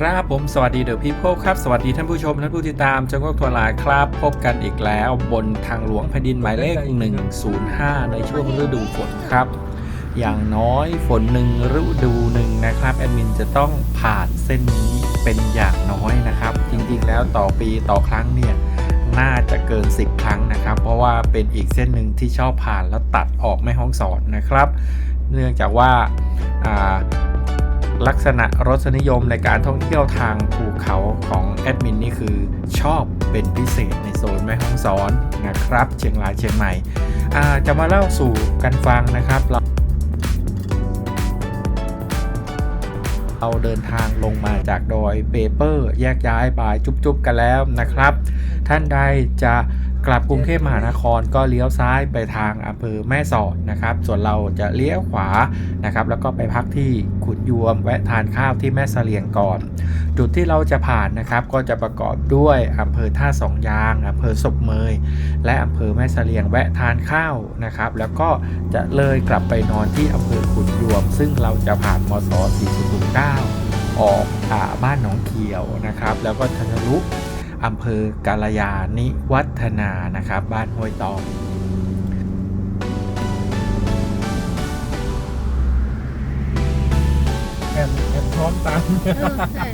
ครับผมสวัสดีเดอะพี l e ครับ สวัสดีท่านผู้ชม ท่านผู้ติดตามจังหวัดทัวร์ลายครับ พบกันอีกแล้วบนทางหลวงแผ่นดินหมายเลข 105 ในช่วงฤดูฝนครับ อย่างน้อยฝนหนึ่งฤดูหนึ่งนะครับแอดมินจะต้องผ่านเส้นนี้เป็นอย่างน้อยนะครับ จริงๆแล้วต่อปีต่อครั้งเนี่ยน่าจะเกิน 10 ครั้งนะครับ เพราะว่าเป็นอีกเส้นหนึ่งที่ชอบผ่านแล้วตัดออกแม่ห้องสอนนะครับ เนื่องจากว่า ลักษณะรสนิยมในการท่องเที่ยวทางภูเขาของแอดมินนี่คือชอบเป็นพิเศษในโซนแม่ฮ่องสอนนะครับ เชียงรายเชียงใหม่จะมาเล่าสู่กันฟังนะครับเราเราเดินทางลงมาจากดอยเปเปอร์ แยกย้ายไปจุ๊บๆกันแล้วนะครับ ท่านใดจะ กลับกรุงเทพมหานครก็เลี้ยวซ้ายไปทางอำเภอแม่สอดนะครับ ส่วนเราจะเลี้ยวขวานะครับแล้วก็ไปพักที่ขุนยวมแวะทานข้าวที่แม่เสลียงก่อน จุดที่เราจะผ่านนะครับก็จะประกอบด้วยอำเภอท่าสองยางอำเภอศพเมย และอำเภอแม่เสลียงแวะทานข้าวนะครับ แล้วก็จะเลยกลับไปนอนที่อำเภอขุนยวม ซึ่งเราจะผ่านมศ .409 ออกอาบ้านหนองเขียวนะครับ แล้วก็ทะลุ อำเภอกาลยานิวัฒนานะครับ บ้านห้วยตองแผ่นแผ่นพร้อมตังค์เออใช่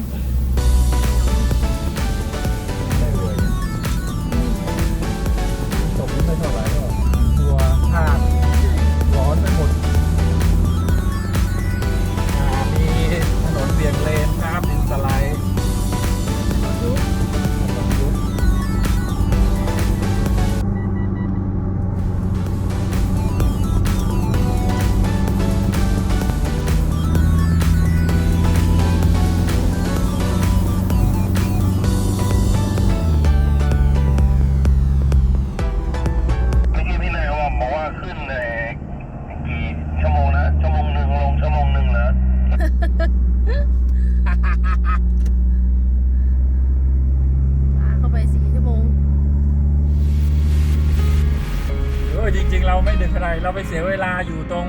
เราไปเสียเวลาอยู่ตรง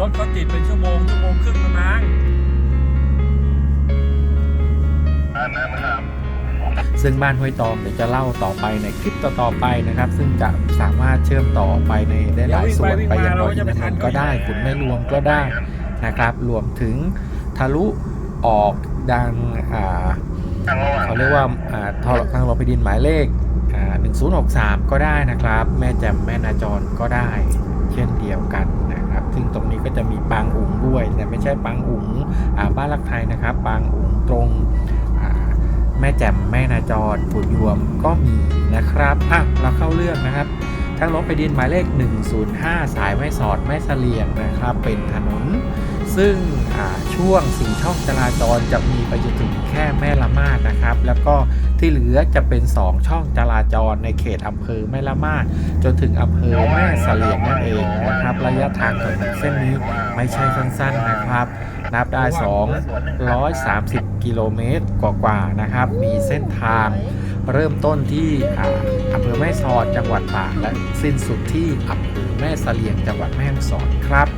รถเขาติดเป็นชั่วโมงชั่วโมงครึ่งละมั้งอันนั้นครับซึ่งบ้านห้วยตองเดี๋ยวจะเล่าต่อไปในคลิปต่อๆไปนะครับ ซึ่งจะสามารถเชื่อมต่อไปในได้หลายส่วนไปยังดอยอินทนนท์ก็ได้ขุนแม่รวงก็ได้นะครับรวมถึงทะลุออกดังอ่าเขาเรียกว่าอ่าทอทางรพดินหมายเลขอ่า1063 ก็ได้นะครับ แม่แจมแม่นาจรก็ได้ เช่นเดียวกันนะครับ ซึ่งตรงนี้ก็จะมีปางอุ๋งด้วย แต่ไม่ใช่ปางอุ๋งบ้านรักไทยนะครับ ปางอุ๋งตรงแม่แจ่มแม่นาจรปุยวมก็มีนะครับอะเราเข้าเรื่องนะครับทางรถไปดินหมายเลข 105 สายแม่สอดแม่เสลียงนะครับ เป็นถนน ซึ่งช่วงสี่ช่องจราจรจะมีไปจนถึงแค่แม่ละมาดนะครับ แล้วก็ ที่เหลือจะเป็น 2 ช่องจราจรในเขตอำเภอแม่ละมาดจนถึงอำเภอแม่เสลียงนั่นเองนะครับระยะทางถนนเส้นนี้ไม่ใช่สั้นๆนะครับ นับได้ 230 กิโลเมตรกว่าๆนะครับ มีเส้นทางเริ่มต้นที่อำเภอแม่สอดจังหวัดตากและสิ้นสุดที่อำเภอแม่เสลียงจังหวัดแม่ฮ่องสอนครับ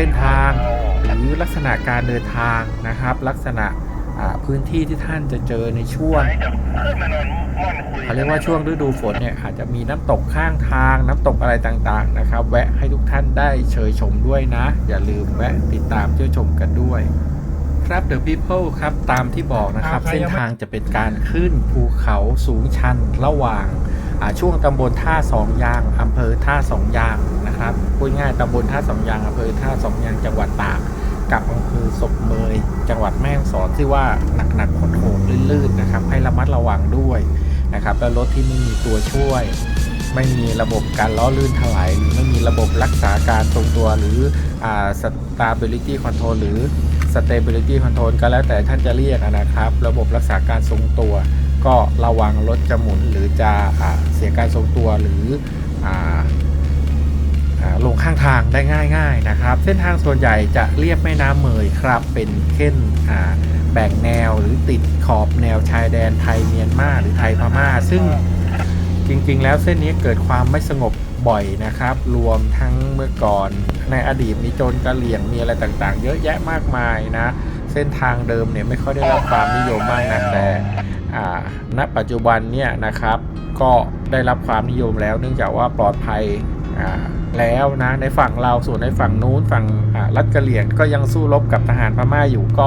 เส้นทาง หรือลักษณะการเดินทางนะครับ ลักษณะอ่าพื้นที่ที่ท่านจะเจอในช่วงไหนจะขึ้นมานอนม่อนคุยเขาเรียกว่าช่วงฤดูฝนเนี่ยอาจจะมีน้ำตกข้างทาง น้ำตกอะไรต่างๆนะครับ แวะให้ทุกท่านได้เชยชมด้วยนะ อย่าลืมแวะติดตามเที่ยวชมกันด้วย ครับ The People ครับตามที่บอกนะครับ เส้นทางจะเป็นการขึ้นภูเขาสูงชันระหว่างอ่าช่วงตำบลท่าสองยางอำเภอท่าสองยาง นะครับพูดง่ายตำบลท่าสองยางอำเภอท่าสองยางจังหวัดตากกับอำเภอศพเมย จังหวัดแม่ฮ่องสอนที่ว่าหนักๆโหดลื่นๆนะครับ ให้ระมัดระวังด้วยนะครับแล้วรถที่ไม่มีตัวช่วย ไม่มีระบบการล้อลื่นถลายหรือไม่มีระบบรักษาการทรงตัวหรืออ่า stability control หรือ stability control ก็แล้วแต่ท่านจะเรียกนะครับ ระบบรักษาการทรงตัว ก็ระวังรถจะหมุนหรือจะอ่าเสียการทรงตัวหรืออ ลงข้างทางได้ง่าย ๆนะครับ เส้นทางส่วนใหญ่จะเรียบแม่น้ำเมยครับ เป็นเส้นอ่าแบ่งแนวหรือติดขอบแนวชายแดนไทยเมียนมาหรือไทยพม่า ซึ่งจริงๆ แล้วเส้นนี้เกิดความไม่สงบบ่อยนะครับ รวมทั้งเมื่อก่อนในอดีตมีโจรกะเหลี่ยงมีอะไรต่างๆ เยอะแยะมากมายนะ เส้นทางเดิมเนี่ยไม่ค่อยได้รับความนิยมมากนะแต่ณปัจจุบันเนี่ยนะครับก็ได้รับความนิยมแล้วเนื่องจากว่าปลอดภัย แล้วนะในฝั่งเราส่วนในฝั่งนู้นฝั่งรัฐกะเหลี่ยงก็ยังสู้รบกับทหารพม่าอยู่ก็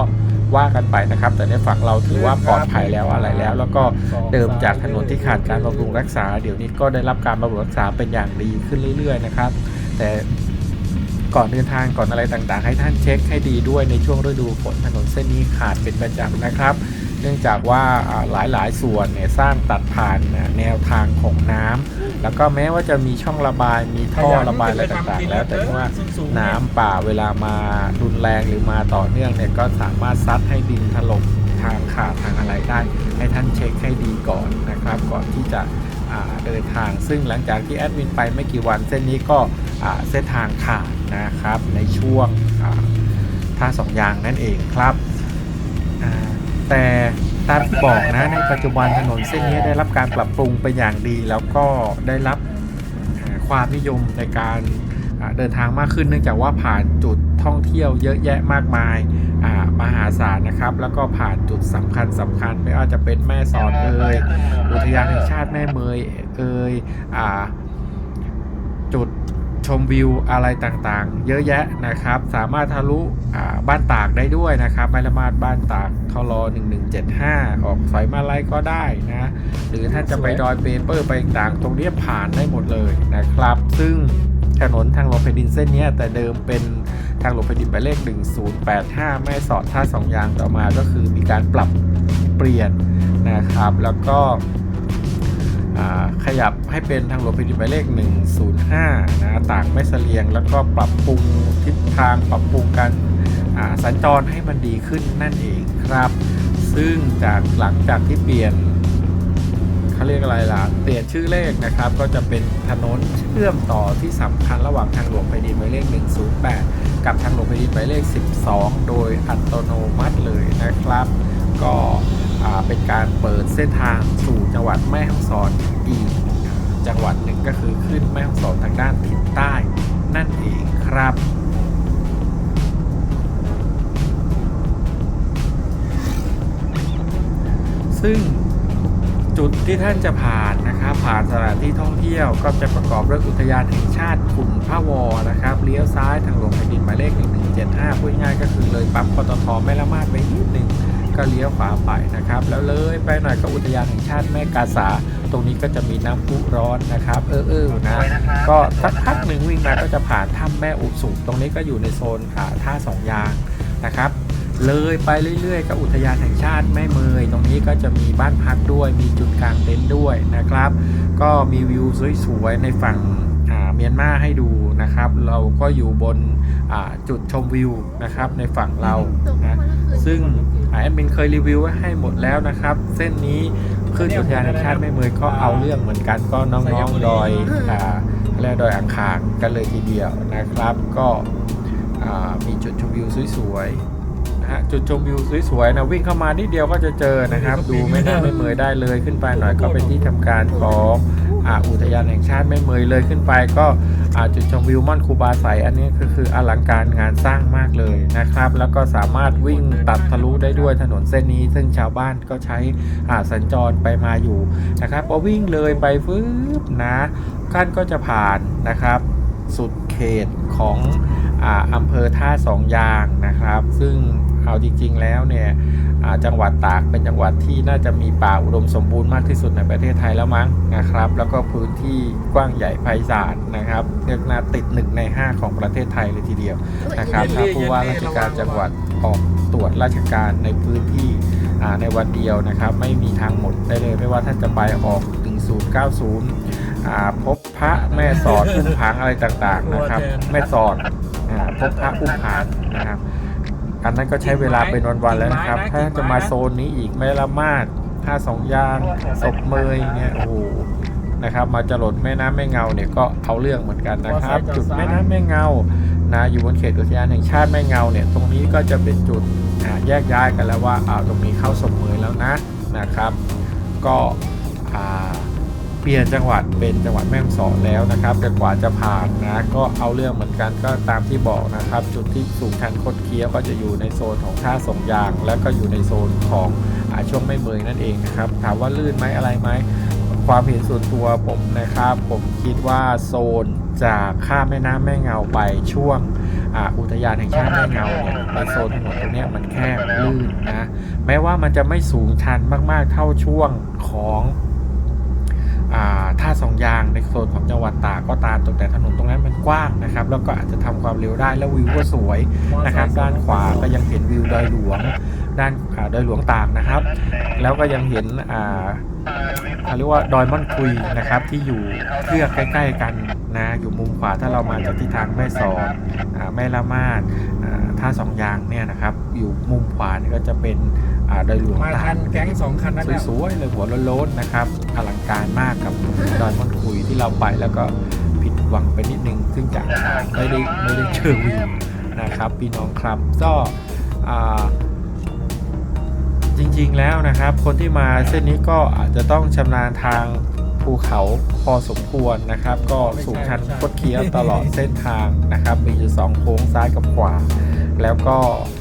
ว่ากันไปนะครับ แต่ในฝั่งเราถือว่าปลอดภัยแล้วอะไรแล้ว แล้วก็เดิมจากถนนที่ขาดการบำรุงรักษา เดี๋ยวนี้ก็ได้รับการบำรุงรักษาเป็นอย่างดีขึ้นเรื่อย ๆ นะครับ แต่ก่อนเดินทางก่อนอะไรต่างๆ ให้ท่านเช็คให้ดีด้วยในช่วงฤดูฝนถนนเส้นนี้ขาดเป็นประจำนะครับ เนื่องจากว่าหลายๆส่วนเนี่ยสร้างตัดผ่านแนวทางของน้ำ แล้วก็แม้ว่าจะมีช่องระบายมีท่อระบายอะไรต่างๆ แล้วแต่ว่าน้ำป่าเวลามารุนแรงหรือมาต่อเนื่องเนี่ยก็สามารถซัดให้ดินถล่มทางขาดทางอะไรได้ ให้ท่านเช็คให้ดีก่อนนะครับ ก่อนที่จะอ่าเดินทาง ซึ่งหลังจากที่แอดมินไปไม่กี่วัน เส้นนี้ก็อ่าเส้นทางขาดนะครับในช่วงอ่าท่าสองยางนั่นเองครับอ่าแต่ ตามที่บอกนะในปัจจุบันถนนเส้นนี้ได้รับการปรับปรุงเป็นอย่างดี แล้วก็ได้รับความนิยมในการเดินทางมากขึ้นเนื่องจากว่าผ่านจุดท่องเที่ยวเยอะแยะมากมายมหาศาลนะครับ แล้วก็ผ่านจุดสำคัญสำคัญไม่ว่าจะเป็นแม่สอดเอ่ยอุทยานแห่งชาติแม่เมยเอ่ยอจุด ชมวิวอะไรต่างๆ เยอะแยะนะครับ สามารถทะลุบ้านตากได้ด้วยนะครับไมละมาดบ้านตากทร1175 ออกสอยมาลัยก็ได้นะ หรือท่านจะไปดอยเปเปอร์ไปต่างๆ ตรงนี้ผ่านได้หมดเลยนะครับ ซึ่งถนนทางหลวงแผ่นดินเส้นนี้แต่เดิมเป็นทางหลวงแผ่นดินหมายเลข 1085 แม่สอดท่าสองยางต่อมาก็คือมีการปรับเปลี่ยนนะครับ แล้วก็ ขยับให้เป็นทางหลวงแผ่นดินหมายเลข 105 นะตากแม่เสลียง แล้วก็ปรับปรุงทิศทางปรับปรุงการสัญจรให้มันดีขึ้นนั่นเองครับ ซึ่งจากหลังจากที่เปลี่ยนเขาเรียกอะไรล่ะ เปลี่ยนชื่อเลขนะครับ ก็จะเป็นถนนเชื่อมต่อที่สำคัญระหว่างทางหลวงแผ่นดินหมายเลข 108 กับทางหลวงแผ่นดินหมายเลข 12 โดยอัตโนมัติเลยนะครับ ก็ เป็นการเปิดเส้นทางสู่จังหวัดแม่ฮ่องสอนอีกจังหวัดหนึ่งก็คือขึ้นแม่ฮ่องสอนทางด้านทิศใต้ นั่นเองครับซึ่งจุดที่ท่านจะผ่านนะครับผ่านสถานที่ท่องเที่ยวก็จะประกอบด้วยอุทยานแห่งชาติขุนพระวอนะครับเลี้ยวซ้ายทางหลวงแผ่นดินหมายเลข 1175พูดง่ายก็คือเลยปั๊มปตทแม่ละมาดไปนิดหนึ่ง ก็เลี้ยวขวาไปนะครับ แล้วเลยไปหน่อยก็อุทยานแห่งชาติแม่กาสา ตรงนี้ก็จะมีน้ำพุร้อนนะครับ เออเออนะ ก็สักพักหนึ่งวิ่งมาก็จะผ่านถ้ำแม่อุสุตรงนี้ก็อยู่ในโซนอ่าท่าสองยางนะครับเลยไปเรื่อยๆกับอุทยานแห่งชาติแม่เมย ตรงนี้ก็จะมีบ้านพักด้วย มีจุดกลางเต็นท์ด้วยนะครับ ก็มีวิวสวยๆในฝั่งอ่าเมียนมาให้ดูนะครับ เราก็อยู่บนจุดชมวิวนะครับในฝั่งเรานะซึ่งแอดมินเคยรีวิวไว้ให้หมดแล้วนะครับ เส้นนี้ขึ้นอุทยานแห่งชาติแม่เมยก็เอาเรื่องเหมือนกันก็น้องๆดอยอ่าเรียกดอยอ่างขางกันเลยทีเดียวนะครับ ก็มีจุดชมวิวสวยๆนะฮะจุดชมวิวสวยๆนะวิ่งเข้ามานิดเดียวก็จะเจอนะครับ ดูแม่น้ำแม่เมยได้เลยขึ้นไปหน่อยก็เป็นที่ทำการของ อาอุทยานแห่งชาติแม่เมยเลยขึ้นไปก็จุดชมวิวม่อนคูบาไสอันนี้ก็คืออลังการงานสร้างมากเลยนะครับ แล้วก็สามารถวิ่งตัดทะลุได้ด้วยถนนเส้นนี้ ซึ่งชาวบ้านก็ใช้สัญจรไปมาอยู่นะครับพอวิ่งเลยไปฟึบนะท่านก็จะผ่านนะครับ สุดเขตของออำเภอท่าสองยางนะครับ ซึ่งเอาจริง ๆ แล้วเนี่ย จังหวัดตากเป็นจังหวัดที่น่าจะมีป่าอุดมสมบูรณ์มากที่สุดในประเทศไทยแล้วมั้งนะครับ แล้วก็พื้นที่กว้างใหญ่ไพศาลนะครับเรียกน่าติดหนึ่งใน 5 ของประเทศไทยเลยทีเดียวนะครับถ้าผู้ว่าราชการจังหวัดออกตรวจราชการในพื้นที่อ่าในวันเดียวนะครับ ไม่มีทางหมดได้เลยไม่ว่าท่านจะไปออก 1090อ่าพบพระแม่สอดอุ้มผางอะไรต่างๆนะครับ แม่สอดอ่าพบพระอุ้มผางนะครับ อันนั้นก็ใช้เวลาเป็นวันๆแล้วนะครับ ถ้าจะมาโซนนี้อีกแม่ละมาดท่าสองยางศพเมยเนี่ยโอ้โหนะครับ มาจรดแม่น้ำแม่เงาเนี่ยก็เอาเรื่องเหมือนกันนะครับขอซ้ายจอดจุดซ้ายแม่น้ำแม่เงานะอยู่บนเขตอุทยานแห่งชาติแม่เงาเนี่ยตรงนี้ก็จะเป็นจุดอ่าแยกย้ายกันแล้วว่าอ่าตรงนี้เข้าสมเมยแล้วนะนะครับ ก็อ่า เปลี่ยนจังหวัดเป็นจังหวัดแม่ฮ่องสอนแล้วนะครับ แต่กว่าจะผ่านนะก็เอาเรื่องเหมือนกันก็ตามที่บอกนะครับ จุดที่สูงชันคดเคี้ยวก็จะอยู่ในโซนของท่าสงยาง และก็อยู่ในโซนของอช่วงไม่เมยนั่นเองนะครับ ถามว่าลื่นไหมอะไรไหมความเห็นส่วนตัวผมนะครับ ผมคิดว่าโซนจากข้ามแม่น้ำแม่เงาไปช่วงออุทยานแห่งชาติแม่เงาเนี่ยในโซนถนนตรงนี้มันแคบลื่นนะแม้ว่ามันจะไม่สูงชันมากๆเท่าช่วงของ ท่าสองยางในโซนของจังหวัดตากก็ตามแต่ถนนตรงนั้นมันกว้างนะครับ แล้วก็อาจจะทำความเร็วได้แล้ววิวก็สวยนะครับ ด้านขวาก็ยังเห็นวิวดอยหลวง ด้านอ่าดอยหลวงตากนะครับ แล้วก็ยังเห็นอ่าเขาเรียกว่าดอยม่อนคุยนะครับที่อยู่เพื่อกใกล้ ๆกันนะอยู่มุมขวาถ้าเรามาจากที่ทางแม่สอดอ่าแม่ละมาดอ่าท่าสองยางเนี่ยนะครับ อยู่มุมขวานี่ก็จะเป็น อ่าดอยหลวงมาตาทักนแก๊งสองคันนั้นแล้วสวยๆเลยหัวโล้นๆนะครับอลังการมากกับดอยม่อนคุยที่เราไปแล้วก็ผิดหวังไปนิดนึง ซึ่งจากทางไม่ได้ไม่ได้เชิงวิวนะครับพี่น้องครับก็อ่าจริงๆแล้วนะครับ คนที่มาเส้นนี้ก็อาจจะต้องชำนาญทางภูเขาพอสมควรนะครับ ก็สูงชันคดเคี้ยวตลอดเส้นทางนะครับ มีอยู่สองโค้งซ้ายกับขวา แล้วก็อ่า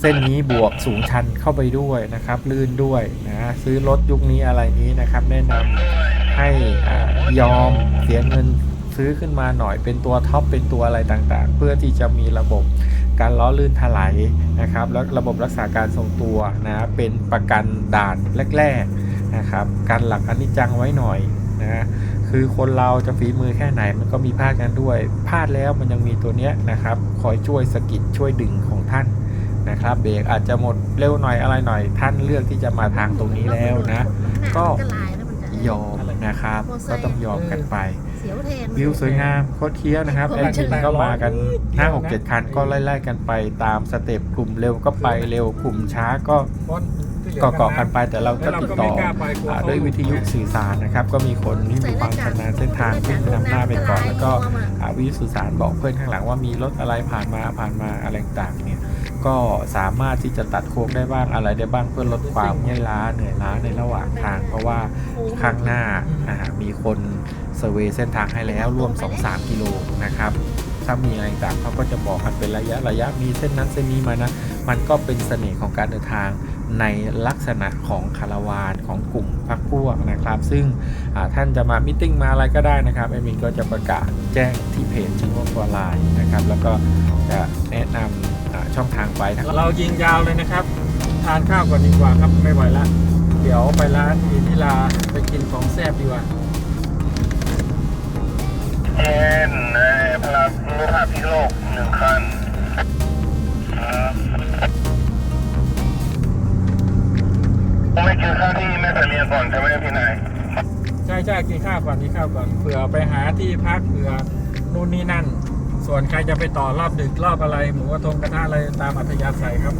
เส้นนี้บวกสูงชันเข้าไปด้วยนะครับ ลื่นด้วยนะซื้อรถยุคนี้อะไรนี้นะครับ แนะนำให้ยอมเสียเงินซื้อขึ้นมาหน่อยเป็นตัวท็อปเป็นตัวอะไรต่างๆ เพื่อที่จะมีระบบการล้อลื่นถลายนะครับ แล้วระบบรักษาการทรงตัวนะเป็นประกันด่านแรกๆนะครับการหลักอนิจจังไว้หน่อยนะคือคนเราจะฝีมือแค่ไหนมันก็มีพลาดกันด้วยพลาดแล้วมันยังมีตัวเนี้ยนะครับ คอยช่วยสกิดช่วยดึงของท่าน นะครับเบรกอาจจะหมดเร็วหน่อยอะไรหน่อย ท่านเลือกที่จะมาทางตรงนี้แล้วนะ ก็ลายแล้วมันจะยอมนะครับ ก็ต้องยอมกันไปเสียวแทนวิวสวยงามโคตรเคี้ยวนะครับแอดมินก็มากัน5 6 7คันก็ไล่ๆกันไปตามสเต็ปกลุ่มเร็วก็ไปเร็วกลุ่มช้าก็เพราะที่หลืก็เกาะกันไปแต่เราแล้ก็วเราติดก็ต่ไม่อกล้าไปกลัวอ่าเขาด้วยวิทยุสื่อสารนะครับ ก็มีคนที่มีความชำนาญเส้นทางขึ้นนำหน้าไปก่อน แล้วก็อ่าวิทยุสื่อสารบอกเพื่อนข้างหลังว่ามีรถอะไรผ่านมาผ่านมาอะไรต่างๆเนี่ย ก็สามารถที่จะตัดโค้งได้บ้างอะไรได้บ้างเพื่อลดความเมื่อยล้าเหนื่อยล้าในระหว่างทาง เพราะว่าข้างหน้ามีคนเซอร์เวยเส้นทางให้แล้วร่วม 2-3 กิโลนะครับถ้ามีอะไรต่างเขาก็จะบอกกันเป็นระยะระยะมีเส้นนั้นเส้นนี้มานะ มันก็เป็นเสน่ห์ของการเดินทางในลักษณะของคาราวานของกลุ่มพักพวกนะครับ ซึ่งท่านจะมามิ팅มาอะไรก็ได้นะครับแอมินก็จะประกาศแจ้งที่เพจชิงวตัวไลน์นะครับ แล้วก็จะแนะนำอ่า ช่องทางไปทั้งเรายิงยาวเลยนะครับ ทานข้าวก่อนดีกว่าครับไม่ไหวละเดี๋ยวไปร้านอินทิลาไปกินของแซ่บดีกว่าเจนเอ่อพลังรูปภาพพิโลกหนึ่งคันครับผมไม่กินข้าวที่แม่ตะเรียนก่อนใช่ไหมพี่นายใช่ใช่กินข้าวก่อนกินข้าวก่อนเผื่อไปหาที่พักเผื่อนู่นนี่นั่น ส่วนใครจะไปต่อรอบดึกรอบอะไร หมูกระทงกระทะอะไรตามอัธยาศัยครับ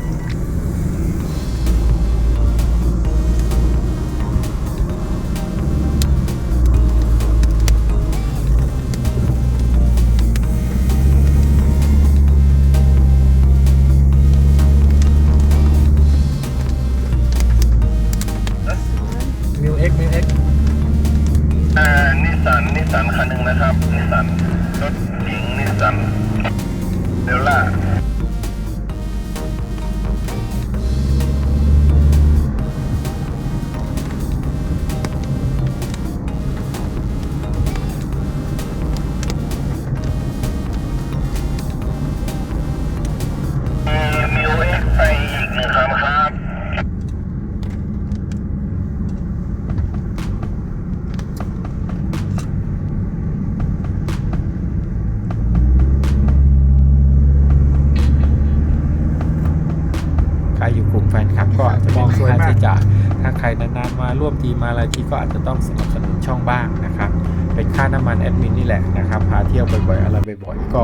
ก็อาจจะต้องสนับสนุนช่องบ้างนะครับ เป็นค่าน้ำมันแอดมินนี่แหละนะครับพาเที่ยวบ่อยๆอะไรบ่อยๆก็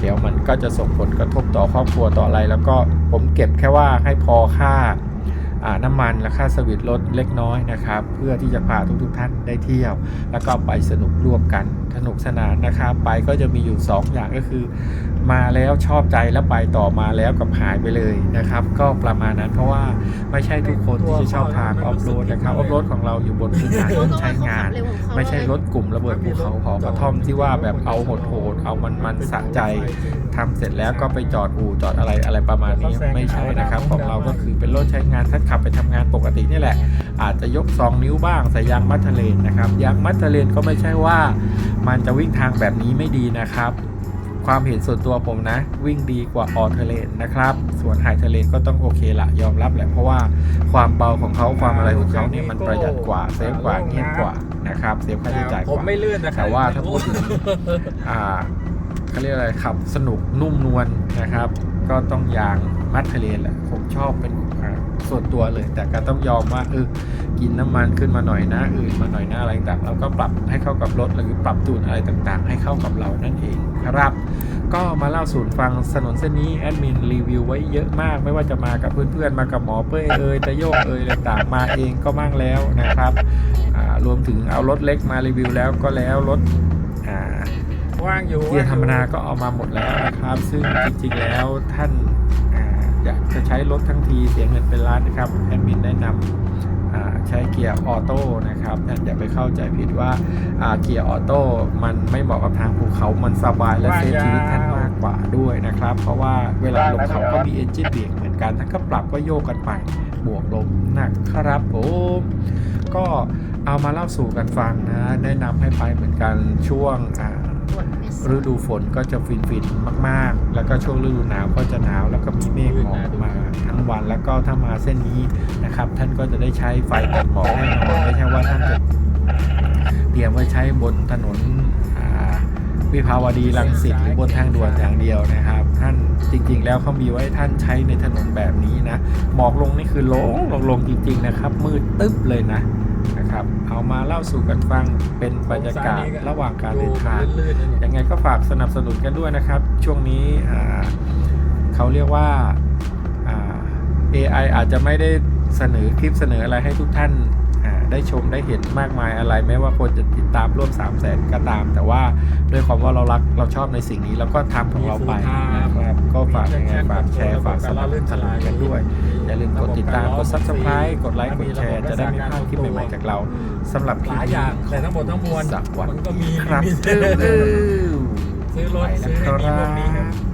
เดี๋ยวมันก็จะส่งผลกระทบต่อครอบครัวต่ออะไร แล้วก็ผมเก็บแค่ว่าให้พอค่าน้ำมันและค่าสวิตรถเล็กน้อยนะครับ เพื่อที่จะพาทุกๆท่านได้เที่ยว แล้วก็ไปสนุกร่วมกันสนุกสนานนะครับ ไปก็จะมีอยู่ 2 อย่างก็คือ มาแล้วชอบใจแล้วไปต่อมาแล้วกับหายไปเลยนะครับ ก็ประมาณนั้นเพราะว่าไม่ใช่ทุกคนที่จะชอบทางออฟโรดนะครับออฟโรดของเราอยู่บนพื้นฐานรถใช้งาน ไม่ใช่รถกลุ่มระเบิดภูเขาหอกระท่อมที่ว่าแบบเอาโหดๆเอามันมันๆสะใจทำเสร็จแล้วก็ไปจอดอู่จอดอะไรอะไรประมาณนี้ไม่ใช่นะครับ ของเราก็คือเป็นรถใช้งานถ้าขับไปทำงานปกตินี่แหละ อาจจะยก 2 นิ้วบ้างใส่ยางมัดทะเลนนะครับยางมัดทะเลนก็ไม่ใช่ว่า มันจะวิ่งทางแบบนี้ไม่ดีนะครับ ความเห็นส่วนตัวผมนะ วิ่งดีกว่าออเทเลนนะครับ ส่วนไฮเทเลนก็ต้องโอเคละยอมรับแหละเพราะว่าความเบาของเขาความอะไรของเขาเนี่ยมันประหยัดกว่าเซฟกว่าเงียบกว่านะครับเซฟค่าใช้จ่ายกผมว่าไม่ลื่นนะครัแต่ว่าถ้าพูดถึงอ่าเขาเรียกอะไรขับสนุกนุ่มนวลนะครับ ก็ต้องยางมัดทะเลนแหละผมชอบเป็นอ่า ส่วนตัวเลย แต่ก็ต้องยอมว่าเออกินน้ำมันขึ้นมาหน่อยนะอื่นมาหน่อยนะอะไรต่างๆเราก็ปรับให้เข้ากับรถหรือปรับจูนอะไรต่างๆ ให้เข้ากับเรานั่นเองครับ ก็มาเล่าสู่ฟังถนนเส้นนี้แอดมินรีวิวไว้เยอะมาก ไม่ว่าจะมากับเพื่อนๆมากับหมอเป้ยเอยตะโยกเอยอะไรต่างๆมาเองก็มั่งแล้วนะครับอ่ารวมถึงเอารถเล็กมารีวิวแล้วก็แล้วรถอ่าว่างอยู่เกียร์ธรรมดาก็เอามาหมดแล้วนะครับ ซึ่งจริงๆแล้วท่าน อ่าอยากจะใช้รถทั้งทีเสียเงินเป็นล้านนะครับแอดมินแนะนำอ่าใช้เกียร์ออโต้นะครับท่านอย่าไปเข้าใจผิดว่าอ่าเกียร์ออโต้มันไม่เหมาะกับทางภูเขามันสบายและเซฟชีวิตท่านมากกว่าด้วยนะครับ เพราะว่าเวลาลงเขาก็มีเอนจินเบรกเหมือนกันท่านก็ปรับก็โยกกันไปบวกลบนะครับผมก็เอามาเล่าสู่กันฟังนะแนะนำให้ไปเหมือนกันช่วงอ่า ฤดูฝนก็จะฟินๆมาก ๆ แล้วก็ช่วงฤดูหนาวก็จะหนาวแล้วก็มีเมฆหมอกมาทั้งวันแล้วก็ถ้ามาเส้นนี้นะครับ ท่านก็จะได้ใช้ไฟกันหมอกแน่นอนไม่ใช่ว่าท่านจะเตรียมไว้ใช้บนถนนวิภาวดีรังสิตหรือบนทางด่วนอย่างเดียวนะครับ ท่านจริง ๆ แล้วเขามีไว้ท่านใช้ในถนนแบบนี้นะหมอกลงนี่คือลงลงลงจริง ๆ นะครับ มืดตึ๊บเลยนะ นะครับ เอามาเล่าสู่กันฟังเป็นบรรยากาศระหว่างการเดินทางลื่นๆเนี่ยยังไงก็ฝากสนับสนุนกันด้วยนะครับ ช่วงนี้อ่าเขาเรียกว่าอ่า AI อาจจะไม่ได้เสนอคลิปเสนออะไรให้ทุกท่านอ่า ได้ชมได้เห็นมากมายอะไร แม้ว่าคนจะติดตามร่วม 3 0 0แสนก็ตาม แต่ว่าด้วยความว่าเรารักเราชอบในสิ่งนี้เราก็ทำของเราไปนะครับก็ฝากยังไงฝากแชร์ฝากสนับสนุนกันด้วย อย่าลืมกดติดตามกด subscribe กดไลค์กดแชร์จะได้ไม่พลาดคลิปใหม่ๆจากเราสำหรับคหลิปลายอนี้ย่างแต่ทั้งหมดทั้งมวลสักวันมันก็มีครับมีเออเออซื้อรถซื้อให้มีพวกนี้ครับ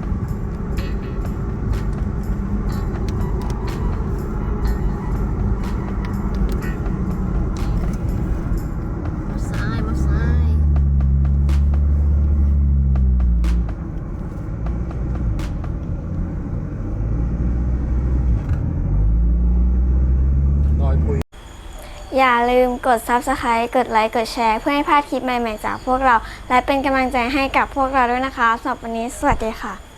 อย่าลืมกด Subscribe กดไลค์กดแชร์เพื่อให้พลาดคลิปใหม่ๆจากพวกเรา และเป็นกำลังใจให้กับพวกเราด้วยนะคะสำหรับวันนี้สวัสดีค่ะ